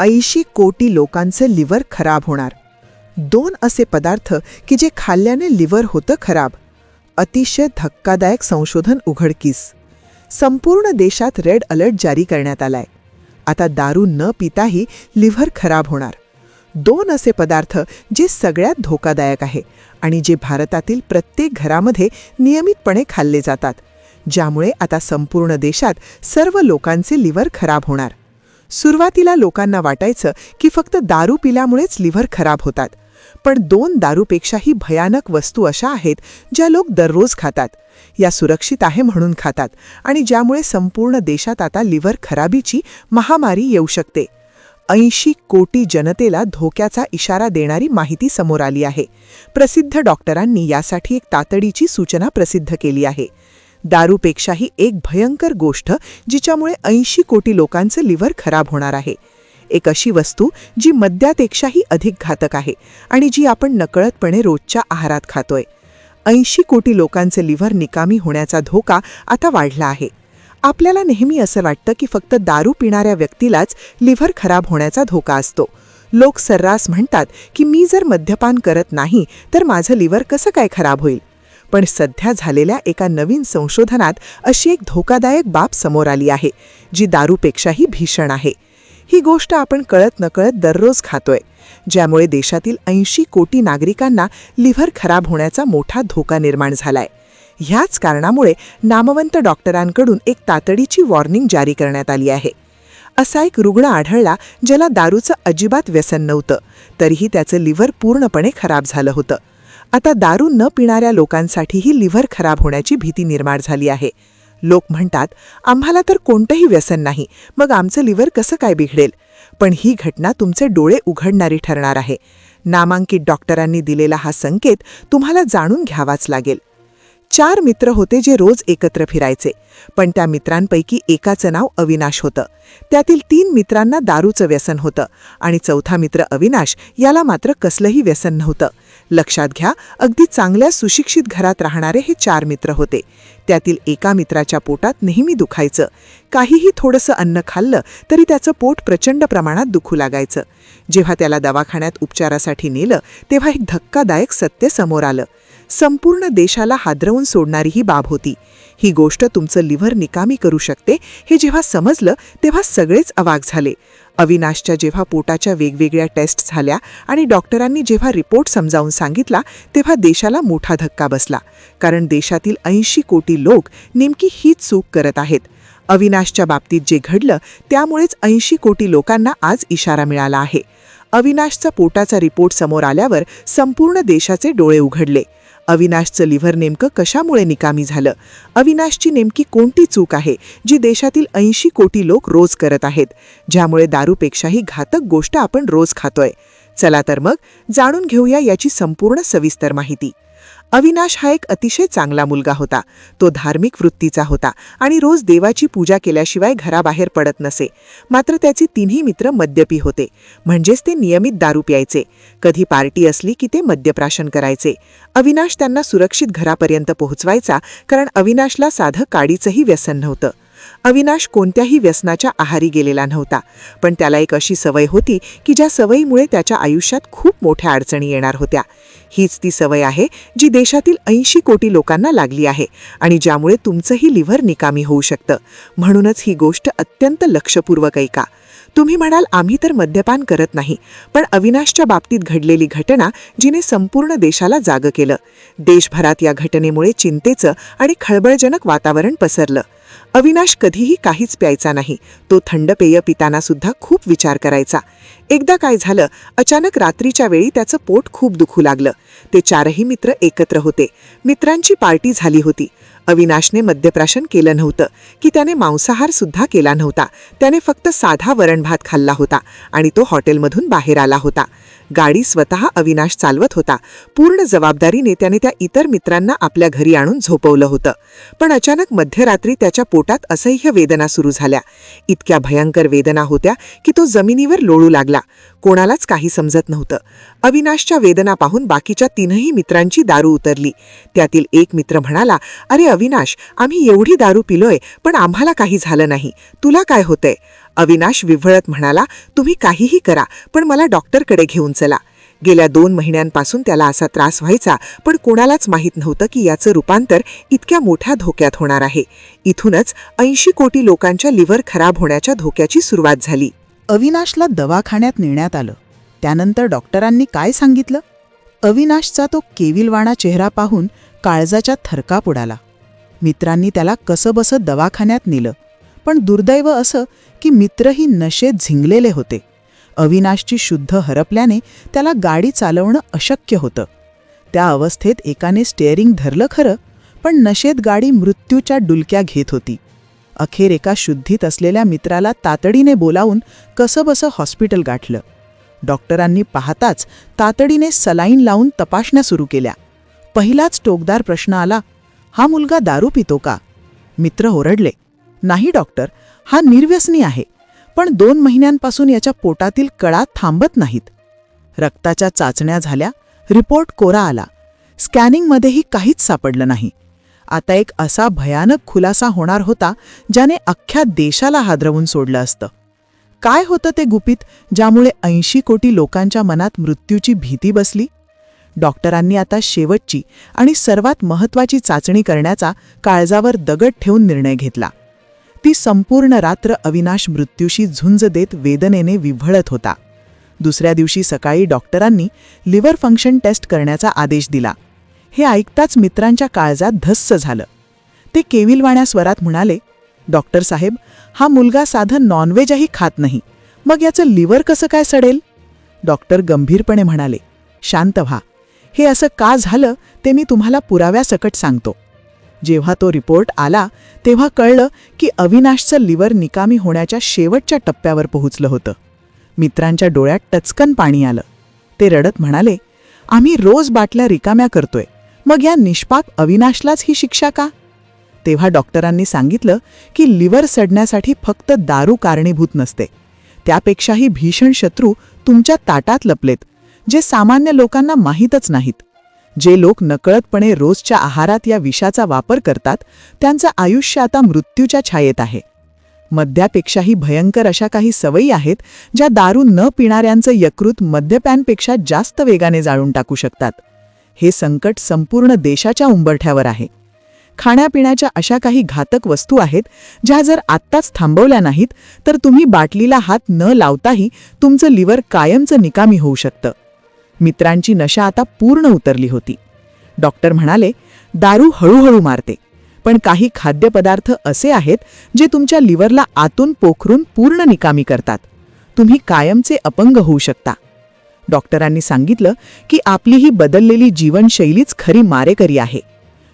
ऐंशी कोटी लोकांचं लिव्हर खराब होणार. दोन असे पदार्थ की जे खाल्ल्याने लिव्हर होतं खराब. अतिशय धक्कादायक संशोधन उघडकीस. संपूर्ण देशात रेड अलर्ट जारी करण्यात आलाय. आता दारू न पिताही लिव्हर खराब होणार. दोन असे पदार्थ जे सगळ्यात धोकादायक आहे आणि जे भारतातील प्रत्येक घरामध्ये नियमितपणे खाल्ले जातात ज्यामुळे आता संपूर्ण देशात सर्व लोकांचे लिव्हर खराब होणार. सुरुवातीला लोकांना वाटायचं की फक्त दारू पिल्यामुळेच लिव्हर खराब होतात. पण दोन दारूपेक्षाही भयानक वस्तू अशा आहेत ज्या लोक दररोज खातात. या सुरक्षित आहे म्हणून खातात आणि ज्यामुळे संपूर्ण देशात आता लिव्हर खराबीची महामारी येऊ शकते. ऐंशी कोटी जनतेला धोक्याचा इशारा देणारी माहिती समोर आली आहे. प्रसिद्ध डॉक्टरांनी यासाठी एक तातडीची सूचना प्रसिद्ध केली आहे. दारूपेक्षाही एक भयंकर गोष्ट जिच्यामुळे ऐंशी कोटी लोकांचं लिव्हर खराब होणार आहे. एक अशी वस्तू जी मद्यापेक्षाही अधिक घातक आहे आणि जी आपण नकळतपणे रोजच्या आहारात खातोय. ऐंशी कोटी लोकांचे लिव्हर निकामी होण्याचा धोका आता वाढला आहे. आपल्याला नेहमी असं वाटतं की फक्त दारू पिणाऱ्या व्यक्तीलाच लिव्हर खराब होण्याचा धोका असतो. लोक सर्रास म्हणतात की मी जर मद्यपान करत नाही तर माझं लिव्हर कसं काय खराब होईल? पण सध्या झालेल्या एका नवीन संशोधनात अशी एक धोकादायक बाब समोर आली आहे जी दारूपेक्षाही भीषण आहे. ही गोष्ट आपण कळत नकळत दररोज खातोय ज्यामुळे देशातील ऐंशी कोटी नागरिकांना लिव्हर खराब होण्याचा मोठा धोका निर्माण झालाय. ह्याच कारणामुळे नामवंत डॉक्टरांकडून एक तातडीची वॉर्निंग जारी करण्यात आली आहे. असा एक रुग्ण आढळला ज्याला दारूचं अजिबात व्यसन नव्हतं तरीही त्याचं लिव्हर पूर्णपणे खराब झालं होतं. आता दारू न पिणाऱ्या लोकांसाठीही लिव्हर खराब होण्याची भीती निर्माण झाली आहे. लोक म्हणतात आम्हाला तर कोणतंही व्यसन नाही मग आमचं लिव्हर कसं काय बिघडेल? पण ही घटना तुमचे डोळे उघडणारी ठरणार आहे. नामांकित डॉक्टरांनी दिलेला हा संकेत तुम्हाला जाणून घ्यावाच लागेल. चार मित्र होते जे रोज एकत्र फिरायचे. पण त्या मित्रांपैकी एकाचं नाव अविनाश होतं. त्यातील तीन मित्रांना दारूचं व्यसन होतं आणि चौथा मित्र अविनाश याला मात्र कसलंही व्यसन नव्हतं. लक्षात घ्या अगदी चांगल्या सुशिक्षित घरात राहणारे हे चार मित्र होते. त्यातील एका मित्राच्या पोटात नेहमी दुखायचं. काहीही थोडंसं अन्न खाल्लं तरी त्याचं पोट प्रचंड प्रमाणात दुखू लागायचं. जेव्हा त्याला दवाखान्यात उपचारासाठी नेलं तेव्हा एक धक्कादायक सत्य समोर आलं. संपूर्ण देशाला हादरवून सोडणारी ही बाब होती. ही गोष्ट तुमचं लिव्हर निकामी करू शकते हे जेव्हा समजलं तेव्हा सगळेच अवाक झाले. अविनाशच्या जेव्हा पोटाच्या वेगवेगळ्या टेस्ट झाल्या आणि डॉक्टरांनी जेव्हा रिपोर्ट समजावून सांगितला तेव्हा देशाला मोठा धक्का बसला. कारण देशातील ऐंशी कोटी लोक नेमकी हीच चूक करत आहेत. अविनाशच्या बाबतीत जे घडलं त्यामुळेच ऐंशी कोटी लोकांना आज इशारा मिळाला आहे. अविनाशचा पोटाचा रिपोर्ट समोर आल्यावर संपूर्ण देशाचे डोळे उघडले. अविनाशचं लिव्हर नेमकं कशामुळे निकामी झालं? अविनाशची नेमकी कोणती चूक आहे जी देशातील ऐंशी कोटी लोक रोज करत आहेत? ज्यामुळे दारूपेक्षाही घातक गोष्ट आपण रोज खातोय. चला तर मग जाणून घेऊया याची संपूर्ण सविस्तर माहिती. अविनाश हा एक अतिशय चांगला मुलगा होता. तो धार्मिक वृत्तीचा होता आणि रोज देवाची पूजा केल्याशिवाय घराबाहेर पडत नसे. मात्र त्याचे तिन्ही मित्र मद्यपी होते. म्हणजेच ते नियमित दारू प्यायचे. कधी पार्टी असली की ते मद्यप्राशन करायचे. अविनाश त्यांना सुरक्षित घरापर्यंत पोहोचवायचा कारण अविनाशला साधं काडीचंही व्यसन नव्हतं. अविनाश कोणत्याही व्यसनाच्या आहारी गेलेला नव्हता. पण त्याला एक अशी सवय होती की ज्या सवयीमुळे त्याच्या आयुष्यात खूप मोठ्या अडचणी येणार होत्या. हीच ती सवय आहे जी देशातील ऐंशी कोटी लोकांना लागली आहे आणि ज्यामुळे तुमचंही लिव्हर निकामी होऊ शकतं. म्हणूनच ही गोष्ट अत्यंत लक्षपूर्वक ऐका. तुम्ही म्हणाल आम्ही तर मद्यपान करत नाही पण अविनाशच्या बाबतीत घडलेली घटना जिने संपूर्ण देशाला जागं केलं. देशभरात या घटनेमुळे चिंतेचं आणि खळबळजनक वातावरण पसरलं. अविनाश कधीही काहीच प्यायचा नाही. तो थंड पेय पिताना सुद्धा खूप विचार करायचा. एकदा काय झालं अचानक रात्रीच्या वेळी त्याचं पोट खूप दुखू लागलं. ते चारही मित्र एकत्र होते. मित्रांची पार्टी झाली होती. अविनाशने मद्यप्राशन केलं नव्हतं की त्याने मांसाहार सुद्धा केला नव्हता. त्याने फक्त साधा वरण भात खाल्ला होता आणि तो हॉटेलमधून बाहेर आला होता. गाडी स्वतः अविनाश चालवत होता. पूर्ण जबाबदारीने त्याने त्या इतर मित्रांना आपल्या घरी आणून झोपवलं होतं. पण अचानक मध्यरात्री त्याच्या पोटात असह्य वेदना सुरू झाल्या. इतक्या भयंकर वेदना होत्या की तो जमिनीवर लोळू लागला. कोणालाच काही समजत नव्हतं. अविनाशच्या वेदना पाहून बाकीच्या तीनही मित्रांची दारू उतरली. त्यातील एक मित्र म्हणाला अरे अविनाश आम्ही एवढी दारू पिलोय पण आम्हाला काही झालं नाही. तुला काय होतंय? अविनाश विव्हळत म्हणाला तुम्ही काहीही करा पण मला डॉक्टरकडे घेऊन चला. गेल्या दोन महिन्यांपासून त्याला असा त्रास व्हायचा पण कोणालाच माहीत नव्हतं की याचं रूपांतर इतक्या मोठ्या धोक्यात होणार आहे. इथूनच ऐंशी कोटी लोकांच्या लिव्हर खराब होण्याच्या धोक्याची सुरुवात झाली. अविनाशला दवाखान्यात नेण्यात आलं. त्यानंतर डॉक्टरांनी काय सांगितलं? अविनाशचा तो केविलवाणा चेहरा पाहून काळजाच्या थरकाप उडाला. मित्रांनी त्याला कसंबसं दवाखान्यात नेलं. पण दुर्दैव असं की मित्रही नशेत झिंगलेले होते. अविनाशची शुद्ध हरपल्याने त्याला गाडी चालवणं अशक्य होतं. त्या अवस्थेत एकाने स्टेअरिंग धरलं खरं पण नशेत गाडी मृत्यूच्या डुलक्या घेत होती. अखेर एका शुद्धीत असलेल्या मित्राला तातडीने बोलावून कसंबसं हॉस्पिटल गाठलं. डॉक्टरांनी पाहताच तातडीने सलाईन लावून तपासण्या सुरू केल्या. पहिलाच टोकदार प्रश्न आला हा मुलगा दारू पितो का? मित्र ओरडले नाही डॉक्टर. हा निर्व्यसनी आहे. पण दोन महिन्यांपासून याच्या पोटातील कळा थांबत नाहीत. रक्ताच्या चाचण्या झाल्या रिपोर्ट कोरा आला. स्कॅनिंगमध्येही काहीच सापडलं नाही. आता एक असा भयानक खुलासा होणार होता ज्याने अख्ख्या देशाला हादरवून सोडलं असतं. काय होतं ते गुपित ज्यामुळे ऐंशी कोटी लोकांच्या मनात मृत्यूची भीती बसली? डॉक्टरांनी आता शेवटची आणि सर्वात महत्वाची चाचणी करण्याचा काळजावर दगड ठेवून निर्णय घेतला. ती संपूर्ण रात्र अविनाश मृत्यूशी झुंज देत वेदनेने विव्हळत होता. दुसऱ्या दिवशी सकाळी डॉक्टरांनी लिव्हर फंक्शन टेस्ट करण्याचा आदेश दिला. हे ऐकताच मित्रांच्या काळजात धस्स झालं. ते केविलवाण्या स्वरात म्हणाले डॉक्टर साहेब हा मुलगा साधं नॉनव्हेजही खात नाही. मग याचं लिव्हर कसं काय सडेल? डॉक्टर गंभीरपणे म्हणाले शांत व्हा. हे असं का झालं ते मी तुम्हाला पुराव्यासकट सांगतो. जेव्हा तो रिपोर्ट आला तेव्हा कळलं की अविनाशचं लिव्हर निकामी होण्याच्या शेवटच्या टप्प्यावर पोहोचलं होतं. मित्रांच्या डोळ्यात टचकन पाणी आलं. ते रडत म्हणाले आम्ही रोज बाटल्या रिकाम्या करतोय. मग या निष्पाक अविनाशलाच ही शिक्षा का? तेव्हा डॉक्टरांनी सांगितलं की लिव्हर सडण्यासाठी फक्त दारू कारणीभूत नसते. त्यापेक्षाही भीषण शत्रू तुमच्या ताटात लपलेत जे सामान्य लोकांना माहीतच नाहीत. जे लोक नकळतपणे रोजच्या आहारात या विषाचा वापर करतात त्यांचं आयुष्य आता मृत्यूच्या छायेत आहे. मद्यापेक्षाही भयंकर अशा काही सवयी आहेत ज्या दारू न पिणाऱ्यांचं यकृत मद्यप्यांपेक्षा जास्त वेगाने जाळून टाकू शकतात. हे संकट संपूर्ण देशाच्या उंबरठ्यावर आहे. खाण्यापिण्याच्या अशा काही घातक वस्तू आहेत ज्या जर आत्ताच थांबवल्या नाहीत तर तुम्ही बाटलीला हात न लावताही तुमचं लिव्हर कायमचं निकामी होऊ शकतं. मित्रांची नशा आता पूर्ण उतरली होती. डॉक्टर म्हणाले दारू हळूहळू मारते. पण काही खाद्यपदार्थ असे आहेत जे तुमच्या लिव्हरला आतून पोखरून पूर्ण निकामी करतात. तुम्ही कायमचे अपंग होऊ शकता. डॉक्टरांनी सांगितलं की आपली ही बदललेली जीवनशैलीच खरी मारेकरी आहे.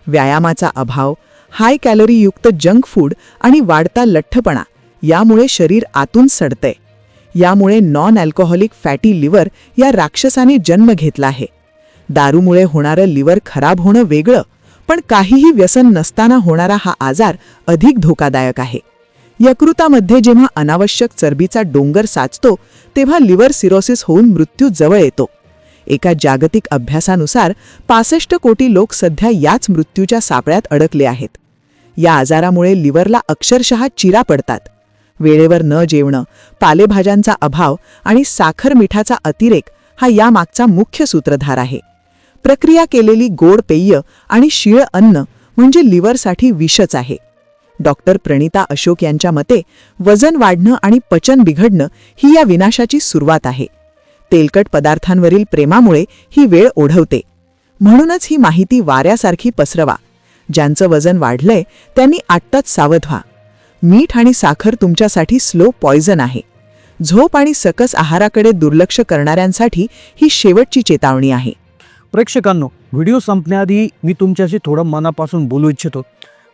व्यायामाचा अभाव हाय कॅलरीयुक्त जंक फूड आणि वाढता लठ्ठपणा यामुळे शरीर आतून सडतंय. यामुळे नॉन अल्कोहोलिक फॅटी लिव्हर या राक्षसाने जन्म घेतला आहे. दारूमुळे होणारं लिव्हर खराब होणं वेगळं पण काहीही व्यसन नसताना होणारा हा आजार अधिक धोकादायक आहे. यकृतामध्ये जेव्हा अनावश्यक चरबीचा डोंगर साचतो तेव्हा लिव्हर सिरोसिस होऊन मृत्यू जवळ येतो. एका जागतिक अभ्यासानुसार पासष्ट कोटी लोक सध्या याच मृत्यूच्या सापळ्यात अडकले आहेत. या आजारामुळे लिव्हरला अक्षरशः चिरा पडतात. वेळेवर न जेवणं पालेभाज्यांचा अभाव आणि साखर मिठाचा अतिरेक हा यामागचा मुख्य सूत्रधार आहे. प्रक्रिया केलेली गोड पेय आणि शिळ अन्न म्हणजे लिव्हरसाठी विषच आहे. डॉक्टर प्रणिता अशोक यांच्या मते वजन वाढणं आणि पचन बिघडणं ही या विनाशाची सुरुवात आहे. तेलकट पदार्थांवरील प्रेमामुळे ही वेळ ओढवते. म्हणूनच ही माहिती वाऱ्यासारखी पसरवा. ज्यांचं वजन वाढलंय त्यांनी आत्ताच सावध व्हा. मीठ आणि साखर तुमच्यासाठी स्लो पॉयझन आहे. झोप आणि सकस आहाराकडे दुर्लक्ष करणाऱ्यांसाठी ही शेवटची चेतावणी आहे. प्रेक्षकांनो व्हिडिओ संपण्याआधी मी तुमच्याशी थोडं मनापासून बोलू इच्छितो.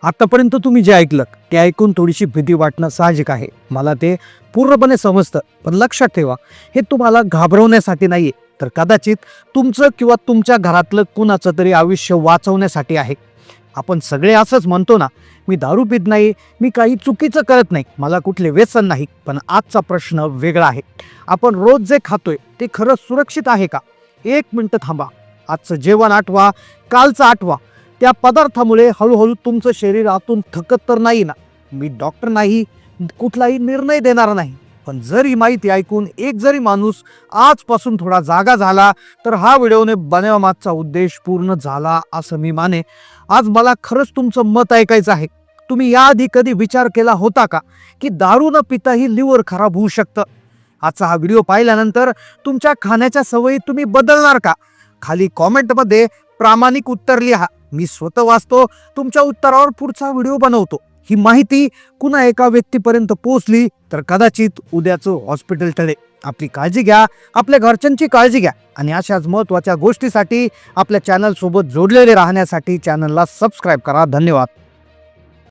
आत्तापर्यंत तुम्ही जे ऐकलं ते ऐकून थोडीशी भीती वाटणं साहजिक आहे. मला ते पूर्णपणे समजतं पण लक्षात ठेवा हे तुम्हाला घाबरवण्यासाठी नाही तर कदाचित तुमचं किंवा तुमच्या घरातलं कुणाचं तरी आयुष्य वाचवण्यासाठी आहे. आपण सगळे असंच म्हणतो ना मी दारू पित नाही मी काही चुकीचं करत नाही मला कुठले व्यसन नाही पण आजचा प्रश्न वेगळा आहे. आपण रोज जे खातोय ते खरं सुरक्षित आहे का? एक मिनटं थांबा. आजचं जेवण आठवा कालचं आठवा. त्या पदार्थामुळे हळूहळू तुमचं शरीर आतून थकत तर नाही ना. मी डॉक्टर नाही कुठलाही निर्णय देणार नाही. पण जर ही माहिती ऐकून एक जरी माणूस आजपासून थोडा जागा झाला तर हा व्हिडिओने बनवण्यामागचा उद्देश पूर्ण झाला असं मी माने आज मला खरंच तुमचं मत ऐकायचं आहे. तुम्ही याआधी कधी विचार केला होता का की दारू न पिताही लिव्हर खराब होऊ शकतं? आजचा हा व्हिडिओ पाहिल्यानंतर तुमच्या खाण्याच्या सवयी तुम्ही बदलणार का? खाली कॉमेंटमध्ये प्रामाणिक उत्तर लिहा. मी स्वतः वाचतो तुमच्या उत्तरावर पुढचा व्हिडिओ बनवतो. ही माहिती कुणा एका व्यक्तीपर्यंत पोहोचली तर कदाचित उद्याचं हॉस्पिटल टळे आपली काळजी घ्या आपल्या घरच्यांची काळजी घ्या आणि अशाच महत्त्वाच्या गोष्टीसाठी आपल्या चॅनलसोबत जोडलेले राहण्यासाठी चॅनलला सबस्क्राईब करा. धन्यवाद.